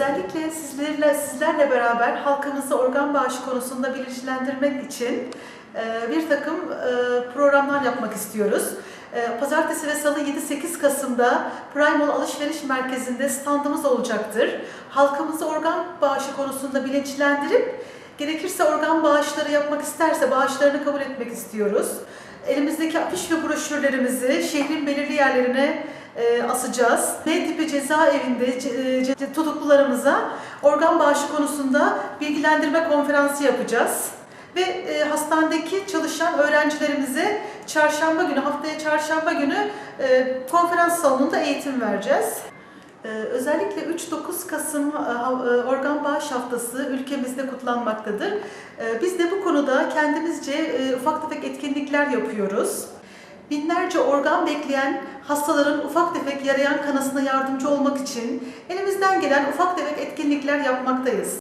özellikle sizlerle sizlerle beraber halkımızı organ bağışı konusunda bilinçlendirmek için e, bir takım e, programlar yapmak istiyoruz. E, Pazartesi ve Salı 7-8 Kasım'da Primal Alışveriş Merkezi'nde standımız olacaktır. Halkımızı organ bağışı konusunda bilinçlendirip gerekirse organ bağışları yapmak isterse bağışlarını kabul etmek istiyoruz. Elimizdeki afiş ve broşürlerimizi şehrin belirli yerlerine e, asacağız. M tipi cezaevinde ce- ce- tutuklularımıza organ bağışı konusunda bilgilendirme konferansı yapacağız. Ve e, hastanedeki çalışan öğrencilerimize çarşamba günü, haftaya çarşamba günü e, konferans salonunda eğitim vereceğiz. Özellikle 3-9 Kasım e, e, Organ Bağış Haftası ülkemizde kutlanmaktadır. Biz de bu konuda kendimizce e, ufak tefek etkinlikler yapıyoruz. Binlerce organ bekleyen hastaların ufak tefek yarayan kanasına yardımcı olmak için elimizden gelen ufak tefek etkinlikler yapmaktayız.